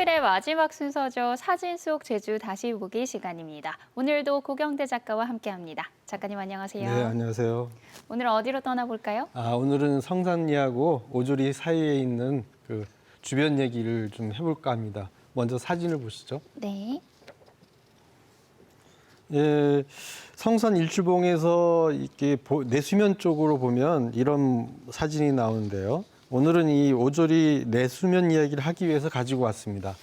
일요일의 마지막 순서죠. 사진 속 제주 다시 보기 시간입니다. 오늘도 고경대 작가와 함께합니다. 작가님 안녕하세요. 네, 안녕하세요. 오늘 어디로 떠나볼까요? 아, 오늘은 성산리하고 오조리 사이에 있는 그 주변 얘기를 좀 해볼까 합니다. 먼저 사진을 보시죠. 네. 예, 성산 일출봉에서 이렇게 보- 내수면 쪽으로 보면 이런 사진이 나오는데요. 오늘은 이 오조리 내수면 이야기를 하기 위해서 가지고 왔습니다.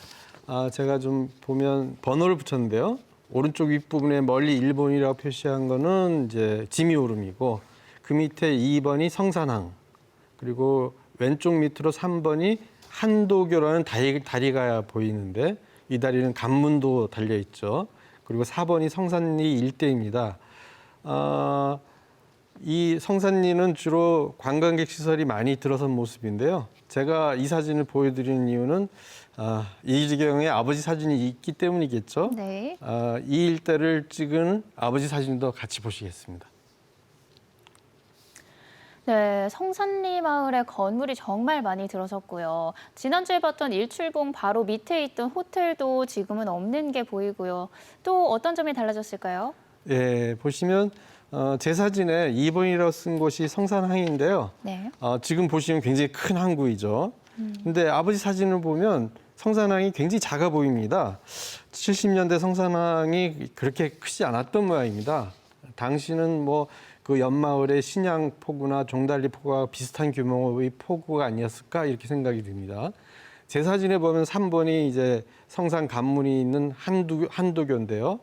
아, 제가 좀 보면 번호를 붙였는데요. 오른쪽 윗부분에 멀리 일본이라고 표시한 거는 이제 지미오름이고 그 밑에 2번이 성산항 그리고 왼쪽 밑으로 3번이 한도교라는 다리, 다리가 보이는데 이 다리는 간문도 달려 있죠. 그리고 4번이 성산리 일대입니다. 아, 이 성산리는 주로 관광객 시설이 많이 들어선 모습인데요. 제가 이 사진을 보여드리는 이유는 아, 이지경의 아버지 사진이 있기 때문이겠죠. 네. 아, 이 일대를 찍은 아버지 사진도 같이 보시겠습니다. 네, 성산리 마을에 건물이 정말 많이 들어섰고요. 지난주에 봤던 일출봉 바로 밑에 있던 호텔도 지금은 없는 게 보이고요. 또 어떤 점이 달라졌을까요? 예, 보시면 어, 제 사진에 2번이라고 쓴 곳이 성산항인데요. 네. 어, 지금 보시면 굉장히 큰 항구이죠. 근데 아버지 사진을 보면 성산항이 굉장히 작아 보입니다. 70년대 성산항이 그렇게 크지 않았던 모양입니다. 당시는 뭐그 옆마을의 신양 포구나 종달리 포구와 비슷한 규모의 포구가 아니었을까 이렇게 생각이 듭니다. 제 사진에 보면 3번이 이제 성산 간문이 있는 한두, 한도교인데요.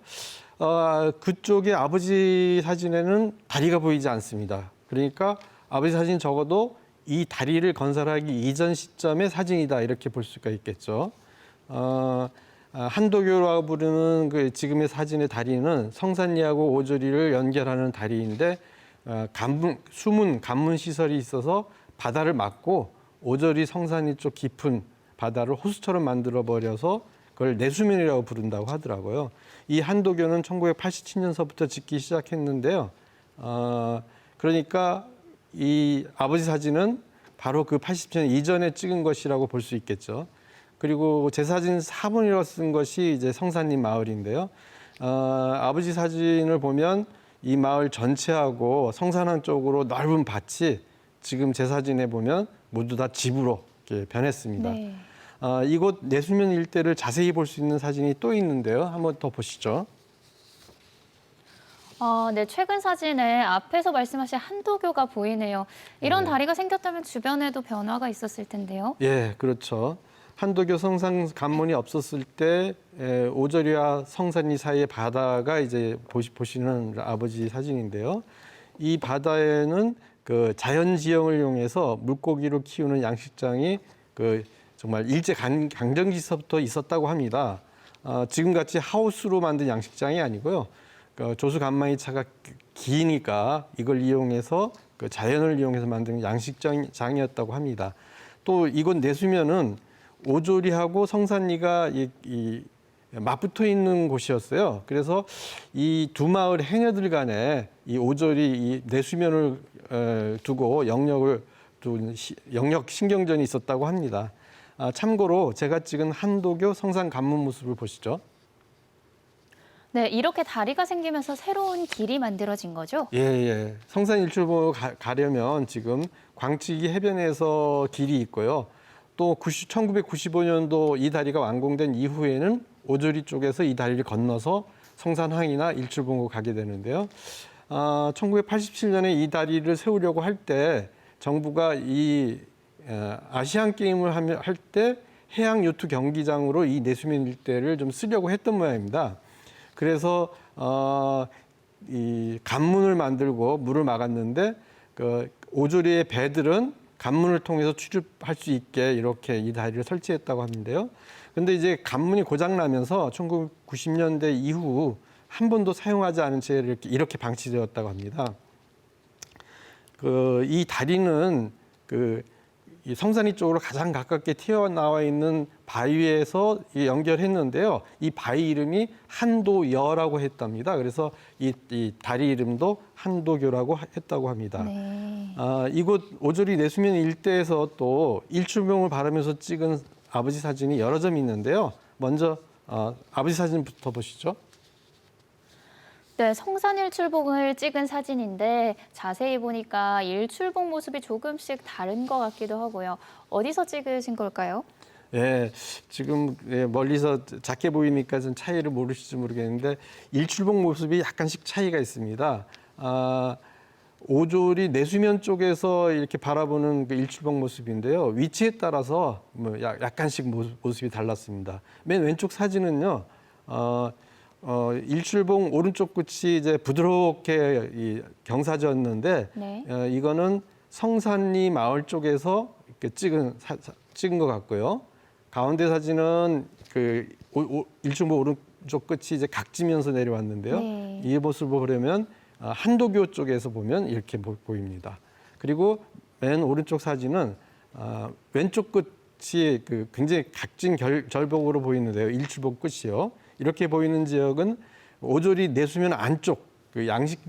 어, 그쪽에 아버지 사진에는 다리가 보이지 않습니다. 그러니까 아버지 사진 적어도 이 다리를 건설하기 이전 시점의 사진이다 이렇게 볼 수가 있겠죠. 어, 아, 한도교라고 부르는 그 지금의 사진의 다리는 성산리하고 오조리를 연결하는 다리인데 어, 간문, 숨은 간문 시설이 있어서 바다를 막고 오조리 성산리 쪽 깊은 바다를 호수처럼 만들어 버려서 그걸 내수면이라고 부른다고 하더라고요. 이 한도교는 1987년서부터 짓기 시작했는데요. 어, 그러니까 이 아버지 사진은 바로 그 80년 이전에 찍은 것이라고 볼 수 있겠죠. 그리고 제 사진 4번이라고 쓴 것이 이제 성산리 마을인데요. 어, 아버지 사진을 보면 이 마을 전체하고 성산항 쪽으로 넓은 밭이 지금 제 사진에 보면 모두 다 집으로 이렇게 변했습니다. 네. 아, 이곳 내수면 일대를 자세히 볼 수 있는 사진이 또 있는데요. 한번 더 보시죠. 아, 네, 최근 사진에 앞에서 말씀하신 한도교가 보이네요. 이런 네. 다리가 생겼다면 주변에도 변화가 있었을 텐데요. 예, 그렇죠. 한도교 성산 관문이 없었을 때 에, 오저리와 성산리 사이의 바다가 이제 보시, 보시는 아버지 사진인데요. 이 바다에는 그 자연 지형을 이용해서 물고기를 키우는 양식장이 그 정말 일제 강, 강점기서부터 있었다고 합니다. 어, 지금같이 하우스로 만든 양식장이 아니고요. 그 조수 간만이 차가 기니까 이걸 이용해서 그 자연을 이용해서 만든 양식장이었다고 합니다. 또 이곳 내수면은 오조리하고 성산리가 이, 이 맞붙어 있는 곳이었어요. 그래서 이 두 마을 해녀들 간에 이 오조리 이 내수면을 에, 두고 영역을 두 시- 영역 신경전이 있었다고 합니다. 아, 참고로 제가 찍은 한도교 성산 관문 모습을 보시죠. 네, 이렇게 다리가 생기면서 새로운 길이 만들어진 거죠? 예, 예. 성산 일출봉 가, 가려면 지금 광치기 해변에서 길이 있고요. 또 90, 1995년도 이 다리가 완공된 이후에는 오조리 쪽에서 이 다리를 건너서 성산항이나 일출봉으로 가게 되는데요. 아, 1987년에 이 다리를 세우려고 할 때 정부가 이 에, 아시안 게임을 할 때 해양 요트 경기장으로 이 내수면 일대를 좀 쓰려고 했던 모양입니다. 그래서 어, 이 간문을 만들고 물을 막았는데 그 오조리의 배들은 간문을 통해서 출입할 수 있게 이렇게 이 다리를 설치했다고 하는데요. 근데 이제 간문이 고장 나면서 1990년대 이후 한 번도 사용하지 않은 채 이렇게, 이렇게 방치되었다고 합니다. 그 이 다리는 그 이 성산이 쪽으로 가장 가깝게 튀어나와 있는 바위에서 이 연결했는데요. 이 바위 이름이 한도여라고 했답니다. 그래서 이, 이 다리 이름도 한도교라고 했다고 합니다. 네. 아, 이곳 오조리 내수면 일대에서 또 일출봉을 바라면서 찍은 아버지 사진이 여러 점 있는데요. 먼저 어, 아버지 사진부터 보시죠. 네, 성산 일출봉을 찍은 사진인데 자세히 보니까 일출봉 모습이 조금씩 다른 것 같기도 하고요. 어디서 찍으신 걸까요? 예, 지금 예, 멀리서 작게 보이니까 좀 차이를 모르실지 모르겠는데 일출봉 모습이 약간씩 차이가 있습니다. 아, 오졸이 내수면 쪽에서 이렇게 바라보는 그 일출봉 모습인데요. 위치에 따라서 뭐 약- 약간씩 모습, 모습이 달랐습니다. 맨 왼쪽 사진은요. 어, 어, 일출봉 오른쪽 끝이 이제 부드럽게 이 경사졌는데 네. 어, 이거는 성산리 마을 쪽에서 이렇게 찍은 사- 사- 찍은 것 같고요. 가운데 사진은 그 오- 오- 일중보 오른쪽 끝이 이제 각지면서 내려왔는데요. 네. 이 모습을 보려면 아, 한도교 쪽에서 보면 이렇게 보- 보입니다. 그리고 맨 오른쪽 사진은 아, 왼쪽 끝이 그 굉장히 각진 결, 절벽으로 보이는데요. 일출봉 끝이요. 이렇게 보이는 지역은 오졸이 내수면 안쪽 그 양식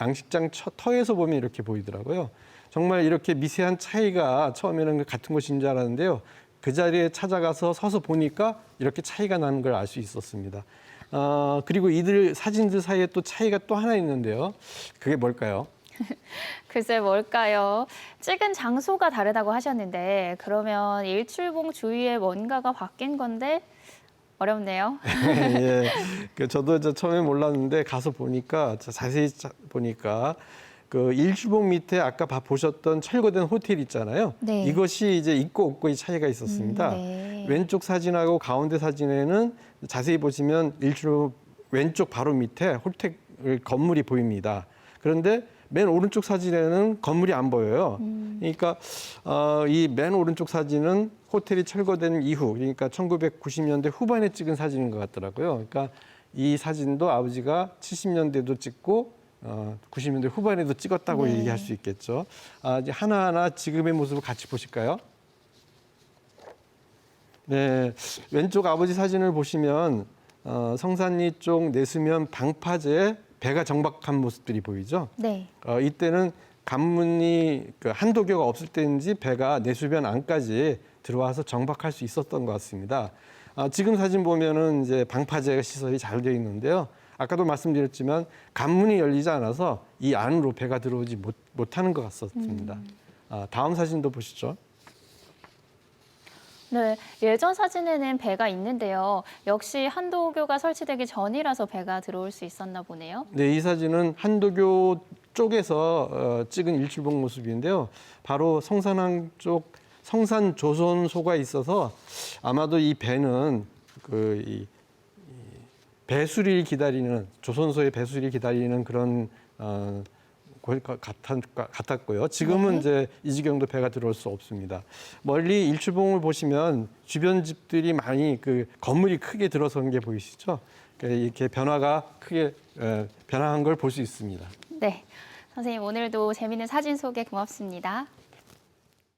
양식장 처- 터에서 보면 이렇게 보이더라고요. 정말 이렇게 미세한 차이가 처음에는 같은 것인 줄 알았는데요. 그 자리에 찾아가서 서서 보니까 이렇게 차이가 나는 걸 알 수 있었습니다. 어, 그리고 이들 사진들 사이에 또 차이가 또 하나 있는데요. 그게 뭘까요? 글쎄 뭘까요? 찍은 장소가 다르다고 하셨는데 그러면 일출봉 주위에 뭔가가 바뀐 건데 어렵네요. 예, 그 저도 저 처음에 몰랐는데 가서 보니까 자- 자세히 자- 보니까 그 일주봉 밑에 아까 봐- 보셨던 철거된 호텔 있잖아요. 네. 이것이 이제 있고 없고의 차이가 있었습니다. 음, 네. 왼쪽 사진하고 가운데 사진에는 자세히 보시면 일주 왼쪽 바로 밑에 호텔 건물이 보입니다. 그런데 맨 오른쪽 사진에는 건물이 안 보여요. 그러니까 어, 이 맨 오른쪽 사진은 호텔이 철거된 이후, 그러니까 1990년대 후반에 찍은 사진인 것 같더라고요. 그러니까 이 사진도 아버지가 70년대도 찍고 어, 90년대 후반에도 찍었다고 네. 얘기할 수 있겠죠. 아, 이제 하나하나 지금의 모습을 같이 보실까요? 네, 왼쪽 아버지 사진을 보시면 어, 성산리 쪽 내수면 방파제에 배가 정박한 모습들이 보이죠. 네. 어, 이때는 관문이 그 한도교가 없을 때인지 배가 내수변 안까지 들어와서 정박할 수 있었던 것 같습니다. 아, 지금 사진 보면은 이제 방파제 시설이 잘 되어 있는데요. 아까도 말씀드렸지만 관문이 열리지 않아서 이 안으로 배가 들어오지 못, 못하는 것 같았습니다. 아, 다음 사진도 보시죠. 네, 예전 사진에는 배가 있는데요. 역시 한도교가 설치되기 전이라서 배가 들어올 수 있었나 보네요. 네, 이 사진은 한도교 쪽에서 어, 찍은 일출봉 모습인데요. 바로 성산항 쪽 성산 조선소가 있어서 아마도 이 배는 그 배수리를 기다리는 조선소의 배수리를 기다리는 그런 어, 곳 같았, 같았 고요. 지금은 네. 이제 이 지경도 배가 들어올 수 없습니다. 멀리 일출봉을 보시면 주변 집들이 많이 그 건물이 크게 들어선 게 보이시죠? 그러니까 이렇게 변화가 크게 에, 변화한 걸 볼 수 있습니다. 네. 선생님 오늘도 재미있는 사진 소개 고맙습니다.